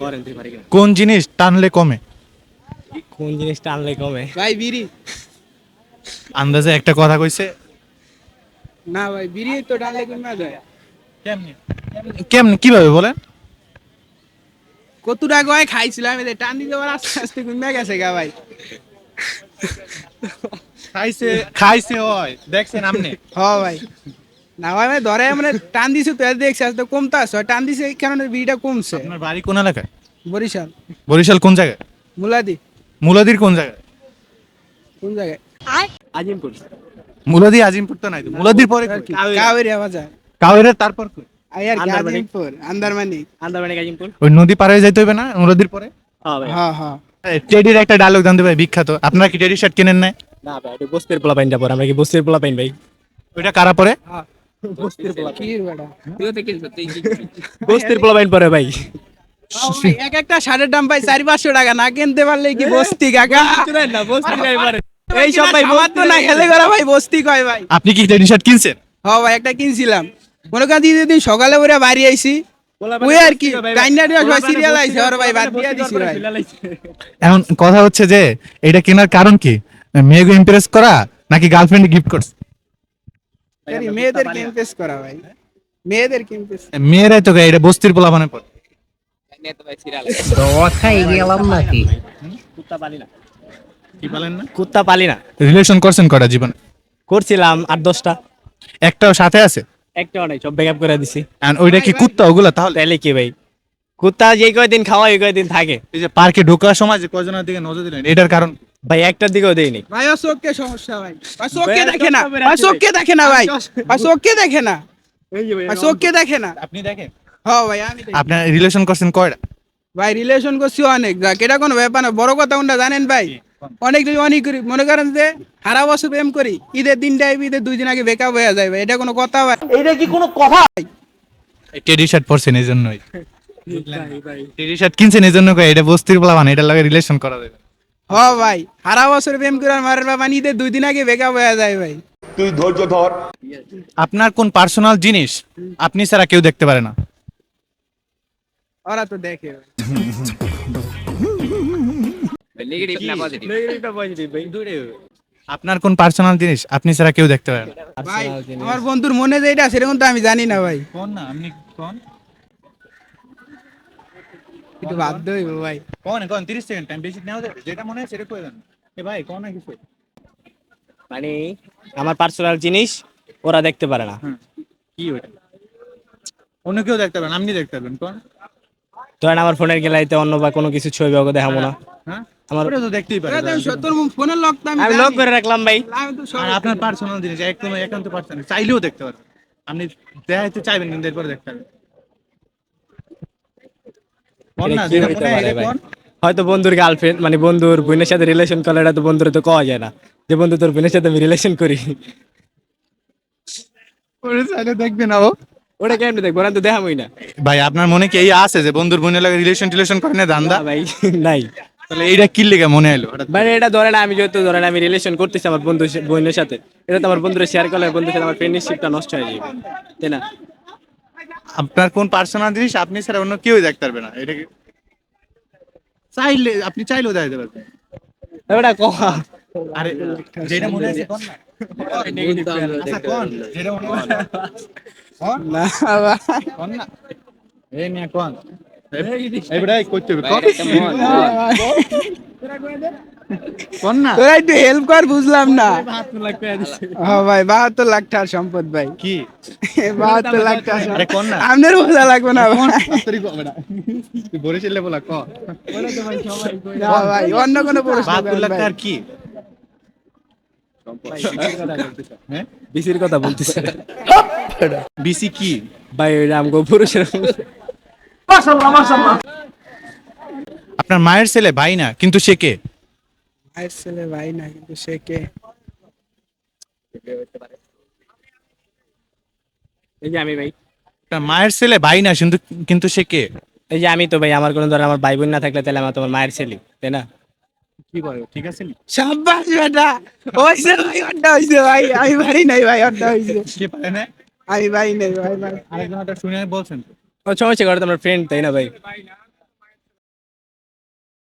কিনা জিনিস টানলে কমে? কোন জিনিসটা আনলে কমে? ভাই বিড়ি। আন্দাজে একটা কথা কইছে? না ভাই বিড়ি তো ডালে কমে যায় কেমনে? কীভাবে বলেন? কত টাকা হয় খাইছিলাম এদের টান দিতে পারে আস্তে আস্তে কমে গেছে গা ভাই। খাইছে খাইছে হয়। দেখছেন আপনি হ ভাই। না ভাই ভাই ধরে মানে টান দিছে তো দেখছি কমতে আসছে টান দিছে এই কারণে বিড়িটা কমছে। আপনার বাড়ি কোন এলাকায়? বরিশাল। বরিশাল কোন জায়গায়? মুলাদি। মুলাদির কোন জায়গায়? কোন জায়গায়? আজিমপুর। মুলাদি আজিমপুর তো নাই তো। মুলাদির পরে বাজার তারপর কই? আজিমপুর আন্দারমানি আন্দারমানি আজিমপুর। ওই নদী পারে যাইতে হবে না মুলাদির পরে? হ্যাঁ ভাই। হ্যাঁ হ্যাঁ। টেডির একটা ডায়লগ জানতে ভাই বিখ্যাত। আপনারা কি টেডি শার্ট কেনেন না না ভাই এটা বস্তির পোলা পাইনটা পর। আমরা কি বস্তির পোলা পাইন ভাই? ওইটা কারা পরে? বেটা বস্তির পোলা পরে ভাই। এক একটা শার্টের দাম ভাই চারি পাঁচশো টাকা না কিনতে পারলে কি বস্তি কাকা? না বস্তি নাই এই সব ভাই আমার তো না খেলে করা ভাই বস্তি কয় ভাই? আপনি কি শার্ট কিনছেন? হ ভাই একটা কিনছিলাম। মনে করেন দিদি দিন সকালে ওরা বাড়ি আইছি। ওই আর কি কাইন্না ভাই সিরিয়াল আইছে আর ভাই বাদ দিয়া দিছি ভাই এখন কথা হচ্ছে যে এটা কেনার কারণ কি? মেয়েকে ইমপ্রেস করা নাকি গার্লফ্রেন্ড গিফট করছে? আরে ইমপ্রেস করা ভাই। মেয়েদের ইমপ্রেস মেয়েরাই তো এটা বস্তির পোলা মানে পড়ে। কুত্তা পালি না। রিলেশন করছেন কটা জীবনে? করছিলাম আট দশটা। একটাও সাথে আছে? একটাও নাই সব ব্যাকআপ করে দিছি। And ওইটা কি কুত্তা ওগুলা তাহলে? তাহলে কি ভাই? কুত্তা যে কয়দিন খাওয়া কয়দিন থাকে। এই যে পার্কে ঢোকার সময় যে কয়জনের দিকে নজর দিলেন এটার কারণ ভাই একটার দিকেও দেয়নি ভাই চোখকে সমস্যা ভাই। ভাই চোখকে দেখে না ভাই চোখকে দেখে না ভাই। ভাই। চোখকে দেখে না। ভাই ভাই চোখকে দেখে না। আপনি দেখেন। হ ভাই আমি দেখি। আপনার রিলেশন করছেন কয়টা? ভাই রিলেশন করছি অনেক যাক এটা কোনো ব্যাপার না। বড় কথা কোনটা জানেন ভাই? অনেক যদি অনেক করি মনে করেন যে সারা বছর প্রেম করি ঈদের দিনটা ঈদের দুই দিন আগে বেকআপ হয়ে যায় ভাই এটা কোনো কথা ভাই। এটা কি কোনো কথা? টেডি শার্ট পরছেন এই জন্যই। টেডি শার্ট কিনছেন এই জন্য কয়, এটা বস্তির পোলা মানে এটার লগে রিলেশন করা যাবে হ ভাই সারা বছর প্রেম করে আর মারের বাবা ঈদের দুই দিন আগে বেকআপ হয়ে যায় ভাই। তুই ধৈর্য ধর। আপনার কোন পার্সোনাল জিনিস আপনি ছাড়া কেউ দেখতে পারে না। ওরা তো দেখে ভাই। আপনার কোন পার্সোনাল জিনিস আপনি ছাড়া কেউ দেখতে পারে না। ভাই আমার বন্ধুর মনে যেটা সেরকম তো আমি জানি না ভাই। কোন না আপনি কোন? বাধ্য হইব ভাই। কোন কোন 30 সেকেন্ড টাইম বেশি নাও যেটা মনে হয় সেটা কই দেন। এ ভাই কোন না কিছু। মানে আমার পার্সোনাল জিনিস ওরা দেখতে পারে না। কি ওটা? অন্য কেউ দেখতে পারেন আপনি দেখতে পারবেন কোন ধরেন আমার ফোনের গেলাইতে অন্য বা কোনো কিছু ছবি ওকে দেখাবো না। হ্যাঁ? আমার ওটা তো দেখতেই পারেন ওরা তো ফোনের লক তো আমি লক করে রাখলাম ভাই। আর আপনার পার্সোনাল জিনিস একদম একান্ত পার্সোনাল চাইলেও দেখতে পারবেন। আপনি দেখাইতে চাইবেন কিন্তু এরপরে দেখতে পারবেন কোন না এটা কি যেটা হইতে মনে হয় পারে এটা ভাই? কোন? হয়তো বন্ধুর গার্লফ্রেন্ড মানে বন্ধুর বোনের সাথে রিলেশন করলে এটা তো বন্ধুর তো কওয়া যায় না। যে বন্ধু তোর বোনের সাথে আমি রিলেশন করি। ওরে চাইলে দেখবে না ও। ওটা কেমনি দেখব? না তো দেখাবই না। ভাই আপনার মনে কি এই আছে যে বন্ধুর বোনের লাগে রিলেশন টিলেশন করে না দান্দা ভাই নাই। তাহলে এইটা কি লেগে মনে এলো হঠাৎ? মানে এটা ধরেন আমি যেহেতু ধরেন আমি রিলেশন করতেছি আমার বন্ধু বোনের সাথে। এটা তো আমার বন্ধুরা শেয়ার করলে বন্ধুর সাথে আমার ফ্রেন্ডশিপটা নষ্ট হয়ে যাবে। তাই না? আপনার কোন পার্সোনাল জিনিস আপনি ছাড়া অন্য কেউ দেখতে পারবে না। এটা কি? চাইলে আপনি চাইলেও দেখাতে পারবেন। ওটা আরে যেটা মনে আছে কোন? না আচ্ছা, কোন? যেটা মনে আছে। কোন? না কোন না? এই মিয়া কোন? এই বড়াই করতে হবে। কোন কোন না তোরা একটু হেল্প কর বুঝলাম না। হ্যাঁ ভাই বাহাত্তর লাখ টাকার সম্পদ ভাই। কি? বাহাত্তর লাখ টাকা আরে কোন না আপনার বোঝা লাগবে না কোন ভাই। তাড়াতাড়ি কো বেটা। তুই বরিশালে বলা ক? ভাই অন্য কোনো প্রশ্ন বাহাত্তর লাখ টাকার কি? বিসির কথা বলতেছে। বিসি কি? ভাই ওইটা আমগো পুরুষের আপনার মায়ের ছেলে ভাই না কিন্তু সে কে? ভাইয়ের ছেলে ভাই না কিন্তু সে কে? এই যে আমি ভাই। আপনার মায়ের ছেলে ভাই না কিন্তু কিন্তু সে কে? এই যে আমি তো ভাই আমার কোনো ধরেন আমার ভাই বোন না থাকলে তাহলে আমার তোমার মায়ের ছেলে তাই না? কি বলে ঠিক আছে নি? সাব্বাস বেটা হইছে ভাই অড্ডা হইছে ভাই আমি বাড়ি নাই ভাই অড্ডা হইছে। কে পারে না? আমি বাড়ি নাই ভাই ভাই আরেকজন শুনে বলছেন তো। ও সমস্যা করে তোমার ফ্রেন্ড তাই না ভাই?